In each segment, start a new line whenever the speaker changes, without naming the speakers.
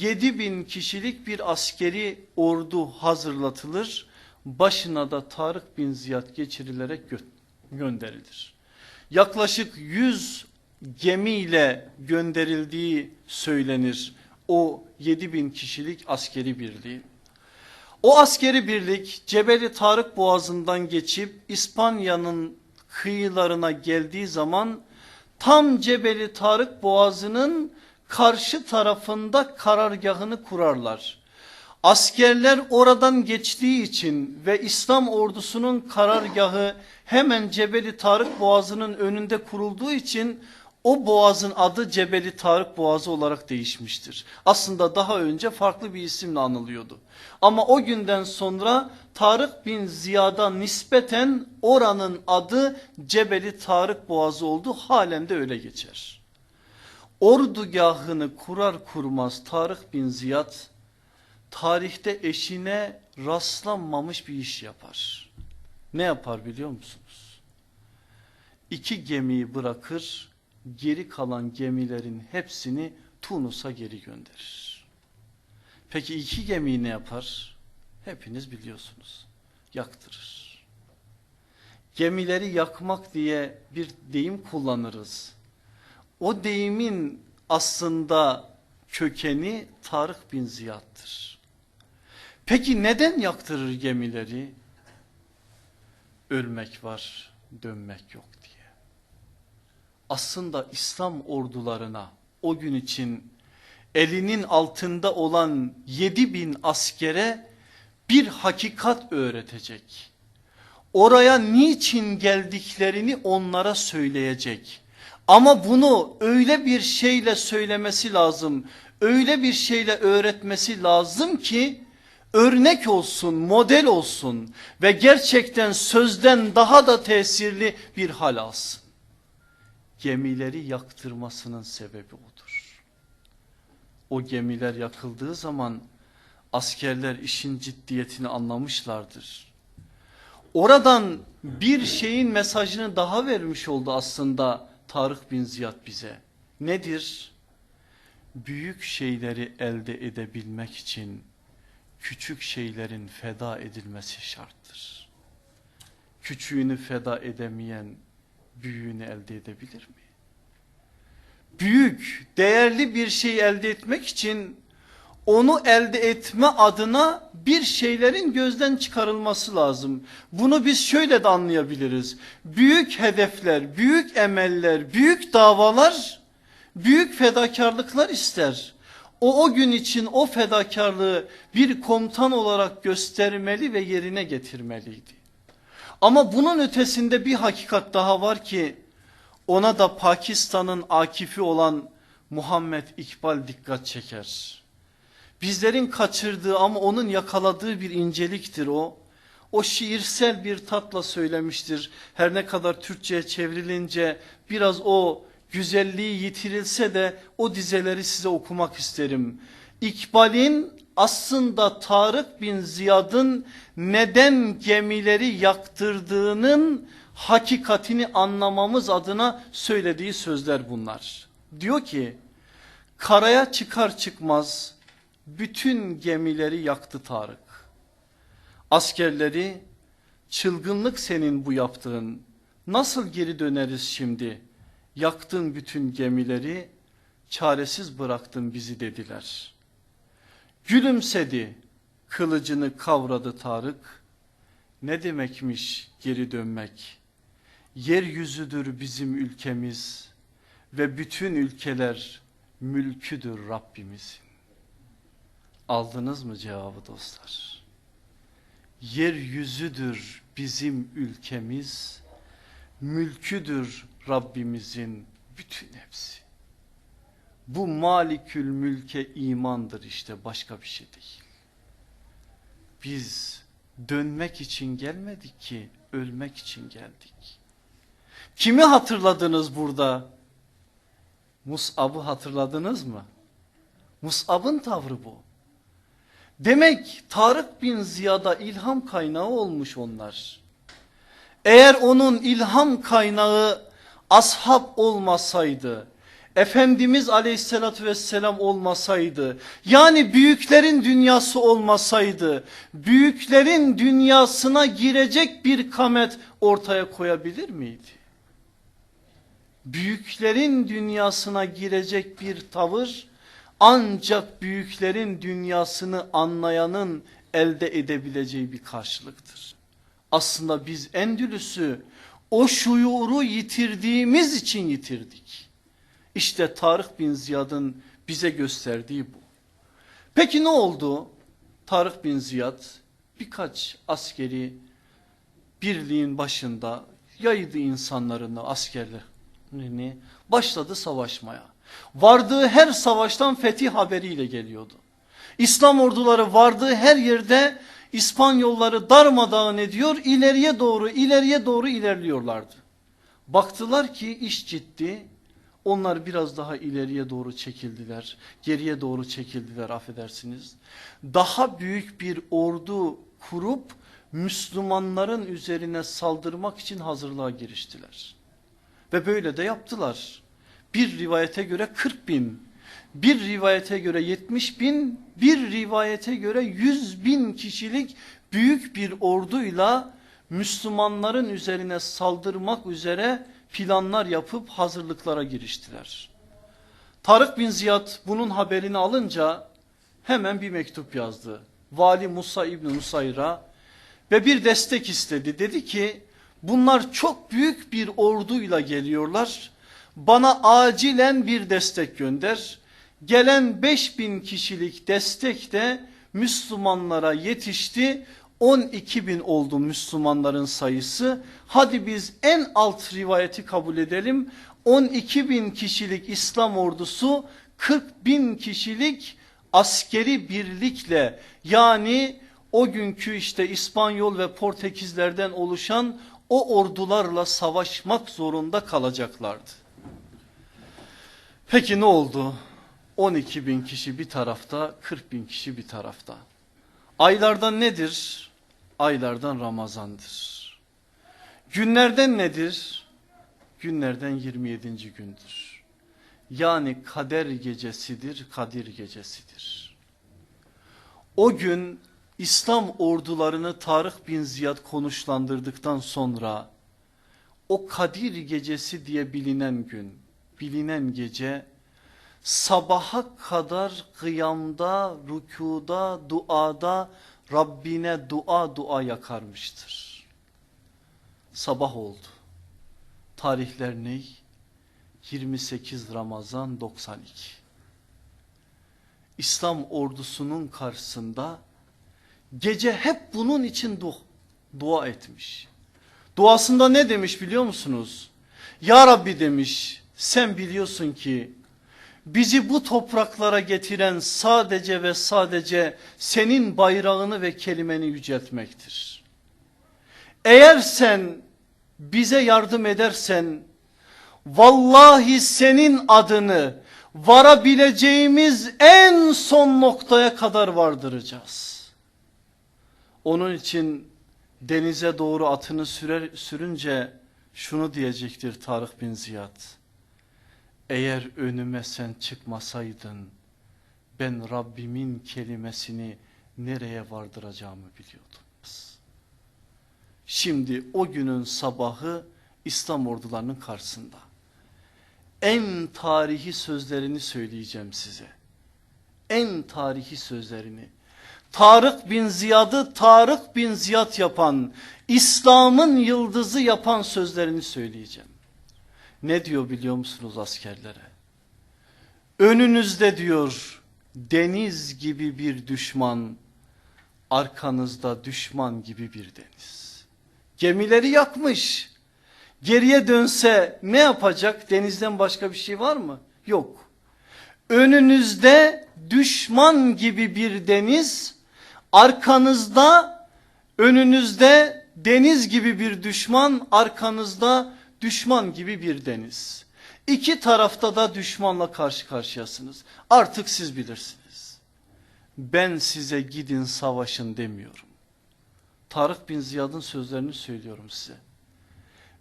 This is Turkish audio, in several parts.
7 bin kişilik bir askeri ordu hazırlatılır. Başına da Tarık bin Ziyad geçirilerek gö gönderilir. Yaklaşık 100 gemiyle gönderildiği söylenir o 7 bin kişilik askeri birliği. O askeri birlik Cebeli Tarık Boğazı'ndan geçip İspanya'nın kıyılarına geldiği zaman tam Cebeli Tarık Boğazı'nın karşı tarafında karargahını kurarlar. Askerler oradan geçtiği için ve İslam ordusunun karargahı hemen Cebeli Tarık Boğazı'nın önünde kurulduğu için o boğazın adı Cebeli Tarık Boğazı olarak değişmiştir. Aslında daha önce farklı bir isimle anılıyordu. Ama o günden sonra Tarık bin Ziyad'a nispeten oranın adı Cebeli Tarık Boğazı oldu. Halen de öyle geçer. Ordugahını kurar kurmaz Tarık bin Ziyad tarihte eşine rastlanmamış bir iş yapar. Ne yapar biliyor musunuz? İki gemiyi bırakır geri kalan gemilerin hepsini Tunus'a geri gönderir. Peki iki gemiyi ne yapar? Hepiniz biliyorsunuz. Yaktırır. Gemileri yakmak diye bir deyim kullanırız. O deyimin aslında kökeni Tarık bin Ziyad'tır. Peki neden yaktırır gemileri? Ölmek var, dönmek yok diye. Aslında İslam ordularına o gün için elinin altında olan 7 bin askere bir hakikat öğretecek. Oraya niçin geldiklerini onlara söyleyecek. Ama bunu öyle bir şeyle söylemesi lazım. Öyle bir şeyle öğretmesi lazım ki örnek olsun, model olsun ve gerçekten sözden daha da tesirli bir hal alsın. Gemileri yaktırmasının sebebi odur. O gemiler yakıldığı zaman askerler işin ciddiyetini anlamışlardır. Oradan bir şeyin mesajını daha vermiş oldu aslında Tarık bin Ziyad bize. Nedir? Büyük şeyleri elde edebilmek için küçük şeylerin feda edilmesi şarttır. Küçüğünü feda edemeyen büyüğünü elde edebilir mi? Büyük, değerli bir şey elde etmek için onu elde etme adına bir şeylerin gözden çıkarılması lazım. Bunu biz şöyle de anlayabiliriz. Büyük hedefler, büyük emeller, büyük davalar, büyük fedakarlıklar ister. O o gün için o fedakarlığı bir komutan olarak göstermeli ve yerine getirmeliydi. Ama bunun ötesinde bir hakikat daha var ki ona da Pakistan'ın akifi olan Muhammed İkbal dikkat çeker. Bizlerin kaçırdığı ama onun yakaladığı bir inceliktir o. O şiirsel bir tatla söylemiştir. Her ne kadar Türkçe'ye çevrilince biraz o güzelliği yitirilse de o dizeleri size okumak isterim. İkbal'in aslında Tarık bin Ziyad'ın neden gemileri yaktırdığının hakikatini anlamamız adına söylediği sözler bunlar. Diyor ki karaya çıkar çıkmaz bütün gemileri yaktı Tarık. Askerleri çılgınlık senin bu yaptığın nasıl geri döneriz şimdi? Yaktın bütün gemileri çaresiz bıraktın bizi dediler. Gülümsedi kılıcını kavradı Tarık. Ne demekmiş geri dönmek? Yeryüzüdür bizim ülkemiz ve bütün ülkeler mülküdür Rabbimizin. Aldınız mı cevabı dostlar? Yeryüzüdür bizim ülkemiz, mülküdür Rabbimizin bütün hepsi. Bu malikül mülke imandır işte başka bir şey değil. Biz dönmek için gelmedik ki ölmek için geldik. Kimi hatırladınız burada? Mus'ab'ı hatırladınız mı? Mus'ab'ın tavrı bu. Demek Tarık bin Ziyad'a ilham kaynağı olmuş onlar. Eğer onun ilham kaynağı ashab olmasaydı, Efendimiz aleyhissalatü vesselam olmasaydı yani büyüklerin dünyası olmasaydı büyüklerin dünyasına girecek bir kamet ortaya koyabilir miydi? Büyüklerin dünyasına girecek bir tavır ancak büyüklerin dünyasını anlayanın elde edebileceği bir karşılıktır. Aslında biz Endülüs'ü o şuuru yitirdiğimiz için yitirdik. İşte Tarık bin Ziyad'ın bize gösterdiği bu. Peki ne oldu? Tarık bin Ziyad birkaç askeri birliğin başında yaydı insanlarını askerlerini başladı savaşmaya. Vardığı her savaştan fetih haberiyle geliyordu. İslam orduları vardığı her yerde İspanyolları darmadağın ediyor ileriye doğru ileriye doğru ilerliyorlardı. Baktılar ki iş ciddi onlar biraz daha ileriye doğru çekildiler geriye doğru çekildiler affedersiniz. Daha büyük bir ordu kurup Müslümanların üzerine saldırmak için hazırlığa giriştiler. Ve böyle de yaptılar. Bir rivayete göre 40 bin, bir rivayete göre 70 bin, bir rivayete göre 100 bin kişilik büyük bir orduyla Müslümanların üzerine saldırmak üzere planlar yapıp hazırlıklara giriştiler. Tarık bin Ziyad bunun haberini alınca hemen bir mektup yazdı. Vali Musa İbni Nusayr'a ve bir destek istedi. Dedi ki bunlar çok büyük bir orduyla geliyorlar. Bana acilen bir destek gönder. Gelen 5000 kişilik destek de Müslümanlara yetişti. 12 bin oldu Müslümanların sayısı. Hadi biz en alt rivayeti kabul edelim. 12 bin kişilik İslam ordusu 40 bin kişilik askeri birlikle yani o günkü işte İspanyol ve Portekizlerden oluşan o ordularla savaşmak zorunda kalacaklardı. Peki ne oldu? 12 bin kişi bir tarafta 40 bin kişi bir tarafta. Aylardan nedir? Aylardan Ramazan'dır. Günlerden nedir? Günlerden 27. gündür. Yani kader gecesidir, kadir gecesidir. O gün İslam ordularını Tarık bin Ziyad konuşlandırdıktan sonra o Kadir gecesi diye bilinen gün, bilinen gece sabaha kadar kıyamda, rükuda, duada Rabbine dua dua yakarmıştır. Sabah oldu. Tarihler ne? 28 Ramazan 92. İslam ordusunun karşısında Gece hep bunun için du dua etmiş. Duasında ne demiş biliyor musunuz? Ya Rabbi demiş sen biliyorsun ki bizi bu topraklara getiren sadece ve sadece senin bayrağını ve kelimeni yüceltmektir. Eğer sen bize yardım edersen vallahi senin adını varabileceğimiz en son noktaya kadar vardıracağız. Onun için denize doğru atını sürer, sürünce şunu diyecektir Tarık bin Ziyad. Eğer önüme sen çıkmasaydın ben Rabbimin kelimesini nereye vardıracağımı biliyordum. Şimdi o günün sabahı İslam ordularının karşısında. En tarihi sözlerini söyleyeceğim size. En tarihi sözlerini. Tarık bin Ziyad'ı Tarık bin Ziyad yapan, İslam'ın yıldızı yapan sözlerini söyleyeceğim. Ne diyor biliyor musunuz askerlere? Önünüzde diyor deniz gibi bir düşman, arkanızda düşman gibi bir deniz. Gemileri yakmış. Geriye dönse ne yapacak? Denizden başka bir şey var mı? Yok. Önünüzde düşman gibi bir deniz, Arkanızda önünüzde deniz gibi bir düşman arkanızda düşman gibi bir deniz. İki tarafta da düşmanla karşı karşıyasınız. Artık siz bilirsiniz. Ben size gidin savaşın demiyorum. Tarık bin Ziyad'ın sözlerini söylüyorum size.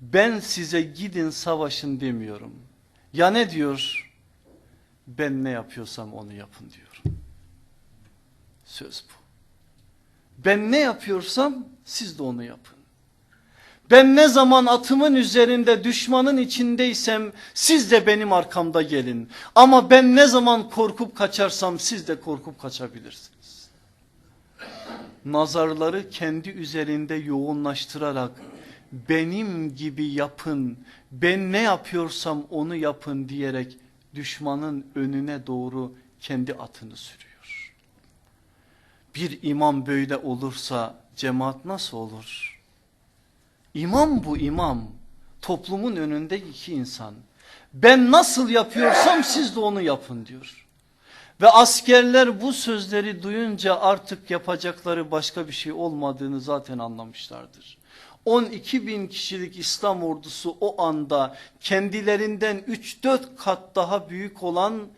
Ben size gidin savaşın demiyorum. Ya ne diyor? Ben ne yapıyorsam onu yapın diyor. Söz bu. Ben ne yapıyorsam siz de onu yapın. Ben ne zaman atımın üzerinde düşmanın içindeysem siz de benim arkamda gelin. Ama ben ne zaman korkup kaçarsam siz de korkup kaçabilirsiniz. Nazarları kendi üzerinde yoğunlaştırarak benim gibi yapın, ben ne yapıyorsam onu yapın diyerek düşmanın önüne doğru kendi atını sürüyor. Bir imam böyle olursa cemaat nasıl olur? İmam bu imam. Toplumun önünde iki insan. Ben nasıl yapıyorsam siz de onu yapın diyor. Ve askerler bu sözleri duyunca artık yapacakları başka bir şey olmadığını zaten anlamışlardır. 12 bin kişilik İslam ordusu o anda kendilerinden 3-4 kat daha büyük olan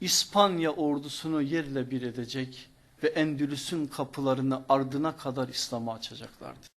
İspanya ordusunu yerle bir edecek ve Endülüs'ün kapılarını ardına kadar İslam'a açacaklardı.